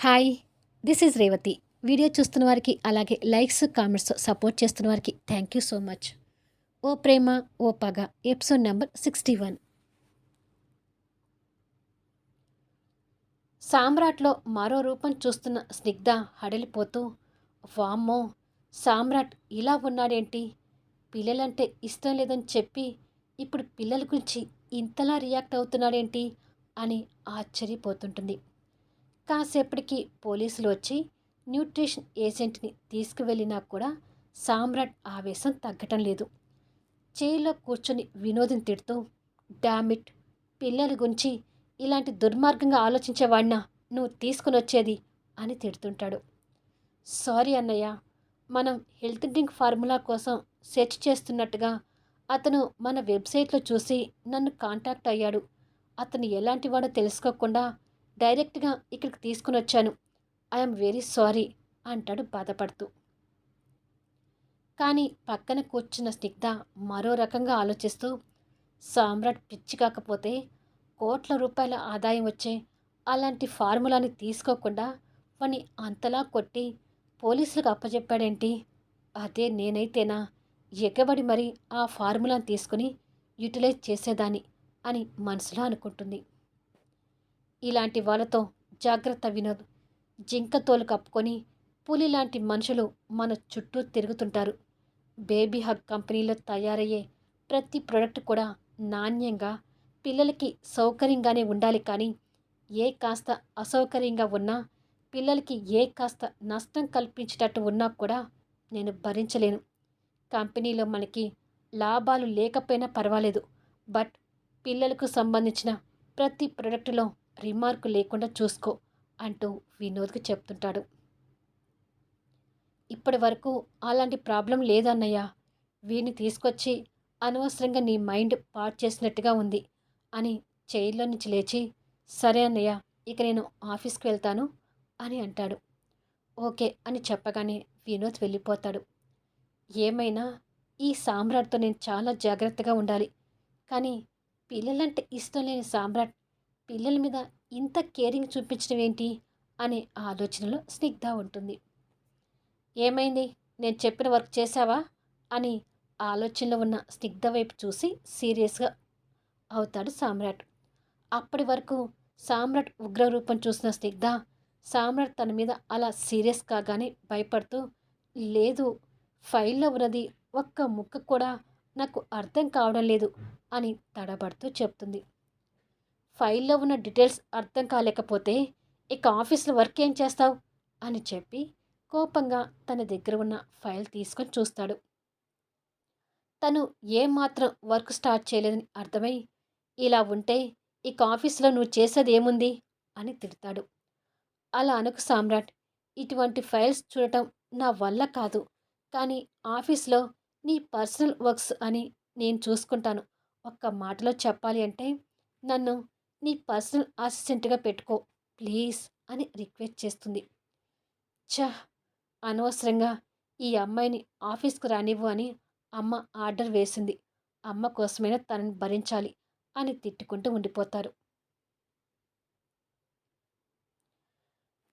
Hi this is Revathi video చూస్తున్న వారికి అలాగే లైక్స్ కామెంట్స్ సపోర్ట్ చేస్తున్న వారికి థ్యాంక్ యూ సో మచ్ ఓ ప్రేమ ఓ పగ ఎపిసోడ్ నెంబర్ సిక్స్టీ వన్ సామ్రాట్లో మరో రూపం చూస్తున్న స్నిగ్ధ హడలిపోతూ వామ్మో సామ్రాట్ ఇలా ఉన్నాడేంటి? పిల్లలంటే ఇష్టం లేదని చెప్పి ఇప్పుడు పిల్లల గురించి ఇంతలా రియాక్ట్ అవుతున్నాడేంటి? అని ఆశ్చర్యపోతుంటుంది. కాసేపటికి పోలీసులు వచ్చి న్యూట్రిషన్ ఏజెంట్ని తీసుకువెళ్ళినా కూడా సామ్రాట్ ఆవేశం తగ్గటం లేదు. చేయిలో కూర్చొని వినోదం తిడుతూ డామిట్ పిల్లల గురించి ఇలాంటి దుర్మార్గంగా ఆలోచించేవాడినా నువ్వు తీసుకుని వచ్చేది అని తిడుతుంటాడు. సారీ అన్నయ్య మనం హెల్త్ డ్రింక్ ఫార్ములా కోసం సెర్చ్ చేస్తున్నట్టుగా అతను మన వెబ్సైట్లో చూసి నన్ను కాంటాక్ట్ అయ్యాడు. అతను ఎలాంటి వాడో తెలుసుకోకుండా డైరెక్ట్గా ఇక్కడికి తీసుకుని వచ్చాను. ఐఎమ్ వెరీ సారీ అంటాడు బాధపడుతూ. కానీ పక్కన కూర్చున్న స్నిగ్ధ మరో రకంగా ఆలోచిస్తూ సామ్రాట్ పిచ్చి కాకపోతే కోట్ల రూపాయల ఆదాయం వచ్చే అలాంటి ఫార్ములాని తీసుకోకుండా వాణ్ణి అంతలా కొట్టి పోలీసులకు అప్పచెప్పాడేంటి అదే నేనైతేనా ఎగబడి మరి ఆ ఫార్ములాని తీసుకుని యూటిలైజ్ చేసేదాన్ని అని మనసులో అనుకుంటుంది. ఇలాంటి వాళ్ళతో జాగ్రత్త వినోద్. జింక తోలు కప్పుకొని పులి లాంటి మనుషులు మన చుట్టూ తిరుగుతుంటారు. బేబీ హగ్ కంపెనీలో తయారయ్యే ప్రతి ప్రోడక్ట్ కూడా నాణ్యంగా పిల్లలకి సౌకర్యంగానే ఉండాలి కానీ ఏ కాస్త అసౌకర్యంగా ఉన్నా పిల్లలకి ఏ కాస్త నష్టం కల్పించేటట్టు ఉన్నా కూడా నేను భరించలేను. కంపెనీలో మనకి లాభాలు లేకపోయినా పర్వాలేదు. బట్ పిల్లలకు సంబంధించిన ప్రతి ప్రోడక్ట్లో రిమార్క్ లేకుండా చూసుకో అంటూ వినోద్కి చెప్తుంటాడు. ఇప్పటి వరకు అలాంటి ప్రాబ్లం లేదన్నయ్య. వీడిని తీసుకొచ్చి అనవసరంగా నీ మైండ్ పాట్ చేసినట్టుగా ఉంది అని చైర్లో నుంచి లేచి సరే అన్నయ్య ఇక నేను ఆఫీస్కి వెళ్తాను అని అంటాడు. ఓకే అని చెప్పగానే వినోద్ వెళ్ళిపోతాడు. ఏమైనా ఈ సామ్రాట్తో నేను చాలా జాగ్రత్తగా ఉండాలి. కానీ పిల్లలంటే ఇష్టం లేని సామ్రాట్ పిల్లల మీద ఇంత కేరింగ్ చూపించడం ఏంటి అనే ఆలోచనలో స్నిగ్ధ ఉంటుంది. ఏమైంది? నేను చెప్పిన వర్క్ చేశావా? అని ఆలోచనలో ఉన్న స్నిగ్ధ వైపు చూసి సీరియస్గా అవుతాడు సామ్రాట్. అప్పటి వరకు సామ్రాట్ ఉగ్రరూపం చూసిన స్నిగ్ధ సామ్రాట్ తన మీద అలా సీరియస్ కాగానే భయపడుతూ లేదు ఫైల్లో ఉన్నది ఒక్క ముక్క కూడా నాకు అర్థం కావడం లేదు అని తడబడుతూ చెప్తుంది. ఫైల్లో ఉన్న డీటెయిల్స్ అర్థం కాలేకపోతే ఇక ఆఫీస్లో వర్క్ ఏం చేస్తావు? అని చెప్పి కోపంగా తన దగ్గర ఉన్న ఫైల్ తీసుకొని చూస్తాడు. తను ఏమాత్రం వర్క్ స్టార్ట్ చేయలేదని అర్థమై ఇలా ఉంటే ఇక ఆఫీస్లో నువ్వు చేసేది ఏముంది? అని తిడతాడు. అలా అనుకు సామ్రాట్. ఇటువంటి ఫైల్స్ చూడటం నా వల్ల కాదు. కానీ ఆఫీస్లో నీ పర్సనల్ వర్క్స్ అని నేను చూసుకుంటాను. ఒక్క మాటలో చెప్పాలి అంటే నన్ను నీ పర్సనల్ అసిస్టెంట్గా పెట్టుకో ప్లీజ్ అని రిక్వెస్ట్ చేస్తుంది. చ అనవసరంగా ఈ అమ్మాయిని ఆఫీస్కు రానివ్వు అని అమ్మ ఆర్డర్ వేసింది. అమ్మ కోసమైనా తనని భరించాలి అని తిట్టుకుంటూ ఉండిపోతారు.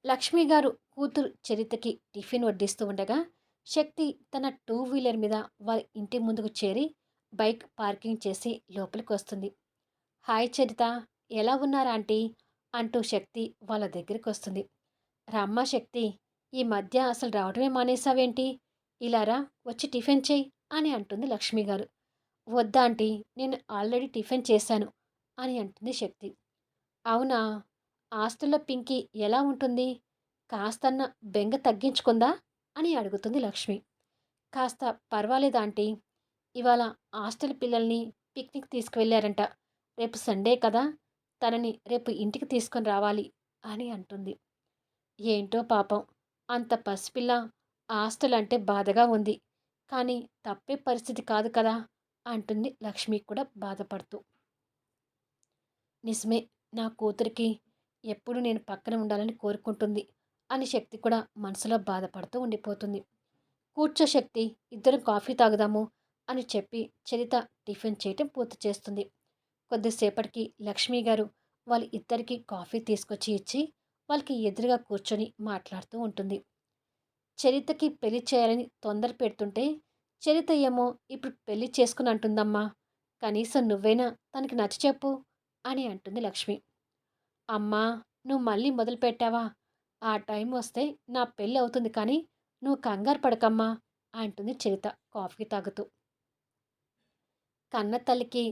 లక్ష్మి గారు కూతురు చరితకి టిఫిన్ వడ్డిస్తూ ఉండగా శక్తి తన టూ వీలర్ మీద వారి ఇంటి ముందుకు చేరి బైక్ పార్కింగ్ చేసి లోపలికి వస్తుంది హాయ్ చరిత ఎలా ఉన్నారా ఆంటీ? అంటూ శక్తి వాళ్ళ దగ్గరికి వస్తుంది రమ్మ శక్తి ఈ మధ్య అసలు రావడమే మానేసావేంటి ఇలారా వచ్చి టిఫిన్ చేయి అని అంటుంది లక్ష్మి గారు. వద్దా ఆంటీ నేను ఆల్రెడీ టిఫిన్ చేశాను అని అంటుంది శక్తి. అవునా? ఆస్తుల పింకి ఎలా ఉంటుంది? కాస్తన్న బెంగ తగ్గించుకుందా? అని అడుగుతుంది లక్ష్మి. కాస్త పర్వాలేదు ఆంటీ? ఇవాళ హాస్టల్ పిల్లల్ని పిక్నిక్ తీసుకువెళ్ళారంట. రేపు సండే కదా? తనని రేపు ఇంటికి తీసుకొని రావాలి అని అంటుంది. ఏంటో పాపం అంత పసిపిల్ల ఆస్తులంటే బాధగా ఉంది. కానీ తప్పే పరిస్థితి కాదు కదా అంటుంది లక్ష్మి కూడా బాధపడుతూ. నిజమే నా కూతురికి ఎప్పుడు నేను పక్కన ఉండాలని కోరుకుంటుంది అని శక్తి కూడా మనసులో బాధపడుతూ ఉండిపోతుంది. కూర్చో శక్తి ఇద్దరం కాఫీ తాగుదాము అని చెప్పి చరిత టిఫిన్ చేయటం పూర్తి చేస్తుంది. కొద్దిసేపటికి లక్ష్మి గారు వాళ్ళ ఇద్దరికి కాఫీ తీసుకొచ్చి ఇచ్చి వాళ్ళకి ఎదురుగా కూర్చొని మాట్లాడుతూ ఉంటుంది. చరితకి పెళ్ళి చేయాలని తొందర పెడుతుంటే చరిత ఏమో ఇప్పుడు పెళ్ళి చేసుకుని అంటుందమ్మా కనీసం నువ్వైనా తనకి నచ్చ చెప్పు అని అంటుంది లక్ష్మి. అమ్మా నువ్వు మళ్ళీ మొదలు పెట్టావా? ఆ టైం వస్తే నా పెళ్ళి అవుతుంది కానీ నువ్వు కంగారు పడకమ్మా అంటుంది చరిత కాఫీ తాగుతూ. కన్న తల్లికి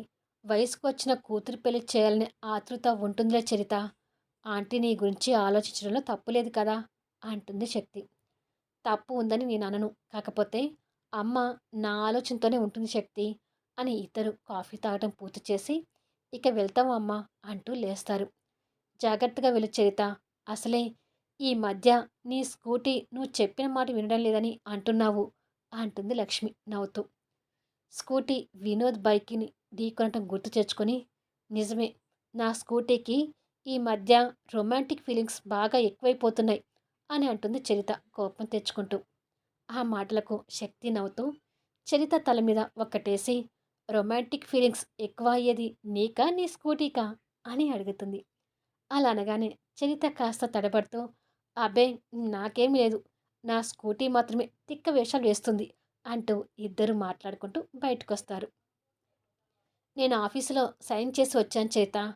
వయసుకు వచ్చిన కూతురు పెళ్ళి చేయాలని ఆతృత ఉంటుందిలే చరిత. ఆంటీ నీ గురించి ఆలోచించడంలో తప్పు లేదు కదా అంటుంది శక్తి. తప్పు ఉందని నేను అనను కాకపోతే అమ్మ నా ఆలోచనతోనే ఉంటుంది శక్తి అని ఇద్దరు కాఫీ తాగడం పూర్తి చేసి ఇక వెళ్తాం అమ్మా అంటూ లేస్తారు. జాగ్రత్తగా వెళ్ళు చరిత అసలే ఈ మధ్య నీ స్కూటీ నువ్వు చెప్పిన మాట వినడం లేదని అంటున్నావు అంటుంది లక్ష్మి నవ్వుతూ. స్కూటీ వినోద్ బైక్ని ఢీకొనటం గుర్తు తెచ్చుకొని నిజమే నా స్కూటీకి ఈ మధ్య రొమాంటిక్ ఫీలింగ్స్ బాగా ఎక్కువైపోతున్నాయి అని అంటుంది చరిత కోపం తెచ్చుకుంటూ. ఆ మాటలకు శక్తి నవ్వుతూ చరిత తల మీద ఒక్కటేసి రొమాంటిక్ ఫీలింగ్స్ ఎక్కువ అయ్యేది నీకా నీ స్కూటీకా అని అడుగుతుంది. అలా అనగానే చరిత కాస్త తడబడుతూ అబ్బే నాకేం లేదు నా స్కూటీ మాత్రమే తిక్క వేషాలు వేస్తుంది అంటూ ఇద్దరు మాట్లాడుకుంటూ బయటకు వస్తారు నేను ఆఫీసులో సైన్ చేసి వచ్చాను చేత.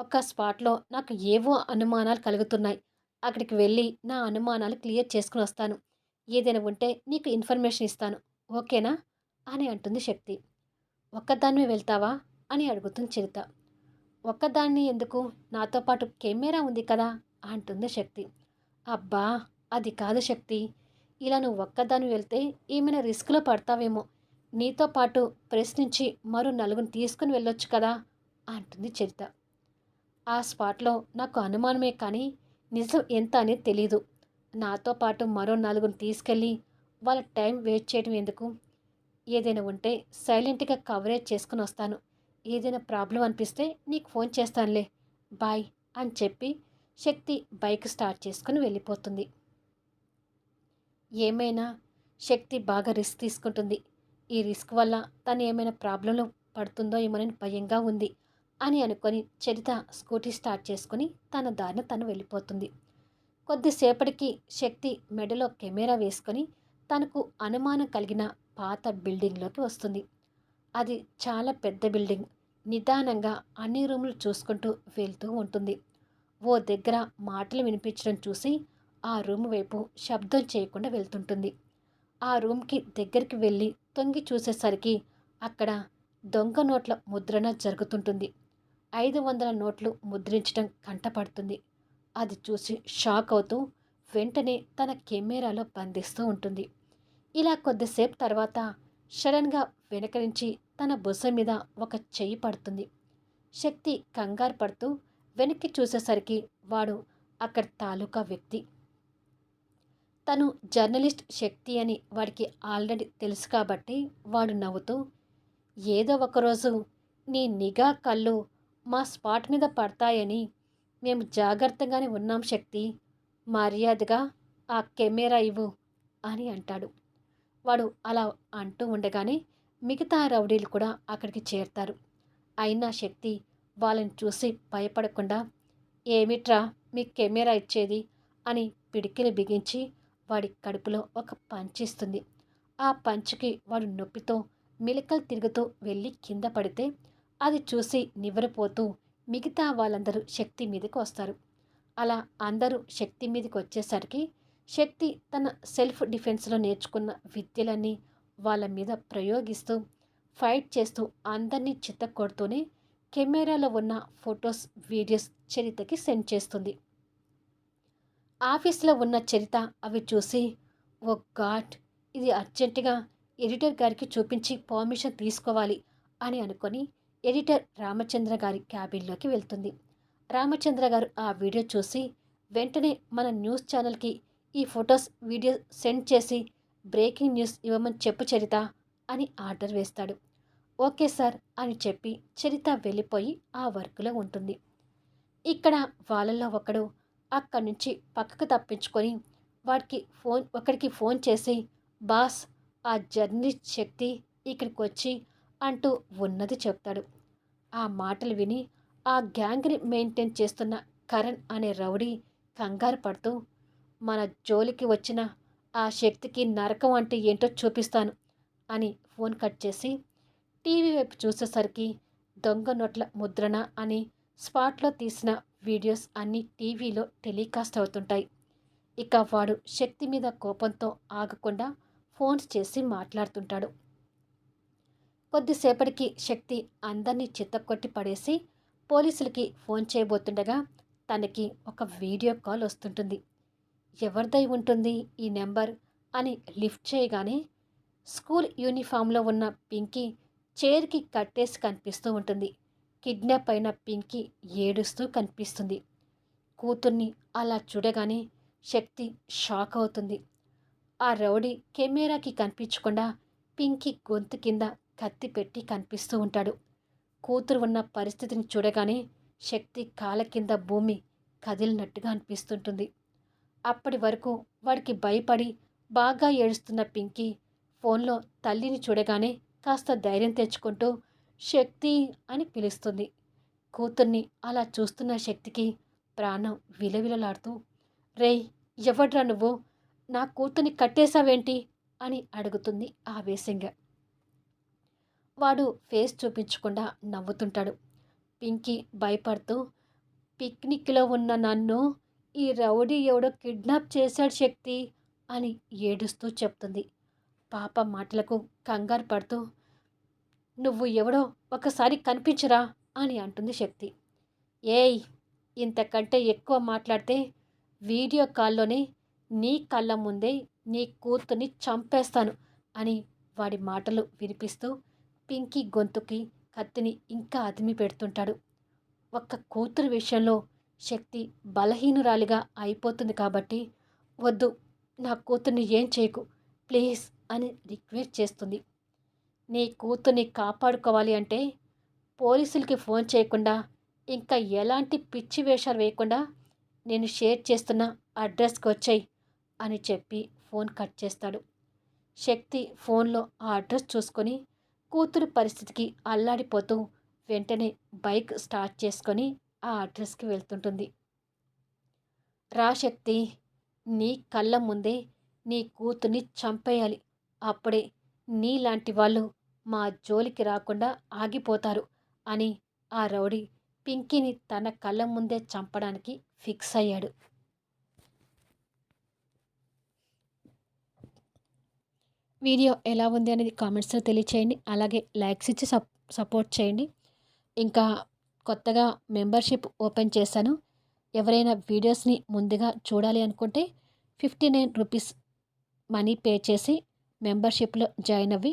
ఒక స్పాట్లో నాకు ఏవో అనుమానాలు కలుగుతున్నాయి. అక్కడికి వెళ్ళి నా అనుమానాలు క్లియర్ చేసుకుని వస్తాను. ఏదైనా ఉంటే నీకు ఇన్ఫర్మేషన్ ఇస్తాను. ఓకేనా? అని అంటుంది శక్తి. ఒక్కదాన్ని వెళ్తావా? అని అడుగుతుంది చిరుత. ఒక్కదాన్ని ఎందుకు? నాతో పాటు కెమెరా ఉంది కదా? అంటుంది శక్తి. అబ్బా! అది కాదు శక్తి. ఇలా నువ్వు ఒక్కదాన్ని వెళ్తే ఏమైనా రిస్క్లో పడతావేమో. నీతో పాటు ప్రశ్నించి మరో నలుగురిని తీసుకుని వెళ్ళొచ్చు కదా అంటుంది చరిత. ఆ స్పాట్లో నాకు అనుమానమే కానీ నిజం ఎంత అనేది తెలీదు. నాతో పాటు మరో నలుగురిని తీసుకెళ్ళి వాళ్ళ టైం వేస్ట్ చేయడం ఎందుకు? ఏదైనా ఉంటే సైలెంట్గా కవరేజ్ చేసుకుని వస్తాను. ఏదైనా ప్రాబ్లం అనిపిస్తే నీకు ఫోన్ చేస్తానులే బాయ్ అని చెప్పి శక్తి బైక్ స్టార్ట్ చేసుకుని వెళ్ళిపోతుంది. ఏమైనా శక్తి బాగా రిస్క్ తీసుకుంటుంది. ఈ రిస్క్ వల్ల తను ఏమైనా ప్రాబ్లంలో పడుతుందో ఏమోనని భయంగా ఉంది అని అనుకొని చరిత స్కూటీ స్టార్ట్ చేసుకుని తన దారిన తను వెళ్ళిపోతుంది. కొద్దిసేపటికి శక్తి మెడలో కెమెరా వేసుకొని తనకు అనుమానం కలిగిన పాత బిల్డింగ్లోకి వస్తుంది. అది చాలా పెద్ద బిల్డింగ్. నిదానంగా అన్ని రూములు చూసుకుంటూ వెళ్తూ ఉంటుంది. ఓ దగ్గర మాటలు వినిపించడం చూసి ఆ రూమ్ వైపు శబ్దం చేయకుండా వెళ్తుంటుంది. ఆ రూమ్కి దగ్గరికి వెళ్ళి తొంగి చూసేసరికి అక్కడ దొంగ నోట్ల ముద్రణ జరుగుతుంటుంది. ఐదు వందల నోట్లు ముద్రించడం కంటపడుతుంది. అది చూసి షాక్ అవుతూ వెంటనే తన కెమెరాలో బంధిస్తూ ఉంటుంది. ఇలా కొద్దిసేపు తర్వాత షడన్గా వెనక నుంచి తన బుస మీద ఒక చెయ్యి పడుతుంది. శక్తి కంగారు పడుతూ వెనక్కి చూసేసరికి వాడు అక్కడ తాలూకా వ్యక్తి. తను జర్నలిస్ట్ శక్తి అని వాడికి ఆల్రెడీ తెలుసు కాబట్టి వాడు నవ్వుతూ ఏదో ఒకరోజు నీ నిఘా కళ్ళు మా స్పాట్ మీద పడతాయని మేము జాగ్రత్తగానే ఉన్నాం శక్తి. మర్యాదగా ఆ కెమెరా ఇవ్వు అని అంటాడు. వాడు అలా అంటూ ఉండగానే మిగతా రౌడీలు కూడా అక్కడికి చేరుతారు. అయినా శక్తి వాళ్ళని చూసి భయపడకుండా ఏమిట్రా మీ కెమెరా ఇచ్చేది? అని పిడికిని బిగించి వాడి కడుపులో ఒక పంచిస్తుంది ఆ పంచుకి వాడు నొప్పితో మిలకలు తిరుగుతూ వెళ్ళి కింద పడితే అది చూసి నివ్వరిపోతూ మిగతా వాళ్ళందరూ శక్తి మీదకి వస్తారు. అలా అందరూ శక్తి మీదకి వచ్చేసరికి శక్తి తన సెల్ఫ్ డిఫెన్స్లో నేర్చుకున్న విద్యలన్నీ వాళ్ళ మీద ప్రయోగిస్తూ ఫైట్ చేస్తూ అందరినీ చిత్త కొడుతూనే కెమెరాలో ఉన్న ఫొటోస్ వీడియోస్ చరితకి సెండ్ చేస్తుంది. ఆఫీస్లో ఉన్న చరిత అవి చూసి ఓ గాడ్ ఇది అర్జెంటుగా ఎడిటర్ గారికి చూపించి పర్మిషన్ తీసుకోవాలి అని అనుకొని ఎడిటర్ రామచంద్ర గారి క్యాబిన్లోకి వెళ్తుంది. రామచంద్ర గారు ఆ వీడియో చూసి వెంటనే మన న్యూస్ ఛానల్కి ఈ ఫొటోస్ వీడియో సెండ్ చేసి బ్రేకింగ్ న్యూస్ ఇవ్వమని చెప్పు చరిత అని ఆర్డర్ వేస్తాడు. ఓకే సార్ అని చెప్పి చరిత వెళ్ళిపోయి ఆ వర్క్లో ఉంటుంది. ఇక్కడ వాళ్ళల్లో ఒకడు అక్కడి నుంచి పక్కకు తప్పించుకొని వాడికి ఫోన్ ఒకడికి ఫోన్ చేసి బాస్ ఆ జర్నలిస్ట్ శక్తి ఇక్కడికి వచ్చి అంటూ ఉన్నది చెప్తాడు. ఆ మాటలు విని ఆ గ్యాంగ్ని మెయింటైన్ చేస్తున్న కరణ్ అనే రౌడీ కంగారు పడుతూ మన జోలికి వచ్చిన ఆ శక్తికి నరకం అంటే ఏంటో చూపిస్తాను అని ఫోన్ కట్ చేసి టీవీ వైపు చూసేసరికి దొంగ నోట్ల ముద్రణ అని స్పాట్లో తీసిన వీడియోస్ అన్నీ టీవీలో టెలికాస్ట్ అవుతుంటాయి. ఇక వాడు శక్తి మీద కోపంతో ఆగకుండా ఫోన్స్ చేసి మాట్లాడుతుంటాడు. కొద్దిసేపటికి శక్తి అందరినీ చిత్తకొట్టి పడేసి పోలీసులకి ఫోన్ చేయబోతుండగా తనకి ఒక వీడియో కాల్ వస్తుంటుంది. ఎవరిదై ఉంటుంది ఈ నెంబర్? అని లిఫ్ట్ చేయగానే స్కూల్ యూనిఫామ్లో ఉన్న పింకీ చైర్కి కట్టేసి కనిపిస్తూ ఉంటుంది. కిడ్నాప్ అయిన పింకీ ఏడుస్తూ కనిపిస్తుంది. కూతుర్ని అలా చూడగానే శక్తి షాక్ అవుతుంది. ఆ రౌడీ కెమెరాకి కనిపించకుండా పింకీ గొంతు కింద కత్తి పెట్టి కనిపిస్తూ ఉంటాడు. కూతురు ఉన్న పరిస్థితిని చూడగానే శక్తి కాల కింద భూమి కదిలినట్టుగా అనిపిస్తుంటుంది. అప్పటి వరకు వాడికి భయపడి బాగా ఏడుస్తున్న పింకీ ఫోన్లో తల్లిని చూడగానే కాస్త ధైర్యం తెచ్చుకుంటూ శక్తి అని పిలుస్తుంది. కూతుర్ని అలా చూస్తున్న శక్తికి ప్రాణం విలవిలలాడుతూ రేయ్ ఎవడ్రా నువ్వు? నా కూతుర్ని కట్టేశావేంటి? అని అడుగుతుంది ఆవేశంగా. వాడు ఫేస్ చూపించకుండా నవ్వుతుంటాడు. పింకీ భయపడుతూ పిక్నిక్లో ఉన్న నన్ను ఈ రౌడీ ఎవడో కిడ్నాప్ చేశాడు శక్తి అని ఏడుస్తూ చెప్తుంది. పాప మాటలకు కంగారు పడుతూ నువ్వు ఎవడో ఒకసారి కనిపించరా అని అంటుంది శక్తి. ఏయ్ ఇంతకంటే ఎక్కువ మాట్లాడితే వీడియో కాల్లోనే నీ కళ్ళ ముందే నీ కూతుర్ని చంపేస్తాను అని వాడి మాటలు వినిపిస్తూ పింకీ గొంతుకి కత్తిని ఇంకా అదిమి పెడుతుంటాడు. ఒక్క కూతురు విషయంలో శక్తి బలహీనురాలిగా అయిపోతుంది కాబట్టి వద్దు నా కూతుర్ని ఏం చేయకు ప్లీజ్ అని రిక్వెస్ట్ చేస్తుంది. నీ కూతుర్ని కాపాడుకోవాలి అంటే పోలీసులకి ఫోన్ చేయకుండా ఇంకా ఎలాంటి పిచ్చి వేషాలు వేయకుండా నేను షేర్ చేస్తున్న అడ్రస్కి వచ్చాయి అని చెప్పి ఫోన్ కట్ చేస్తాడు. శక్తి ఫోన్లో ఆ అడ్రస్ చూసుకొని కూతురు పరిస్థితికి అల్లాడిపోతూ వెంటనే బైక్ స్టార్ట్ చేసుకొని ఆ అడ్రస్కి వెళ్తుంటుంది. రా శక్తి నీ కళ్ళ ముందే నీ కూతుర్ని చంపేయాలి. అప్పుడే నీలాంటి వాళ్ళు మా జోలికి రాకుండా ఆగిపోతారు అని ఆ రౌడీ పింకీని తన కళ్ళ ముందే చంపడానికి ఫిక్స్ అయ్యాడు. వీడియో ఎలా ఉంది అనేది కామెంట్స్లో తెలియచేయండి. అలాగే లైక్స్ ఇచ్చి సప్ సపోర్ట్ చేయండి. ఇంకా కొత్తగా మెంబర్షిప్ ఓపెన్ చేశాను. ఎవరైనా వీడియోస్ని ముందుగా చూడాలి అనుకుంటే fifty nine rupees money pay చేసి మెంబర్షిప్లో జాయిన్ అవ్వి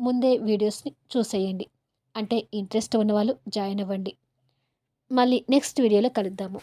ముందే వీడియోస్ని చూసేయండి. అంటే ఇంట్రెస్ట్ ఉన్నవాళ్ళు జాయిన్ అవ్వండి. మళ్ళీ నెక్స్ట్ వీడియోలో కలుద్దాము.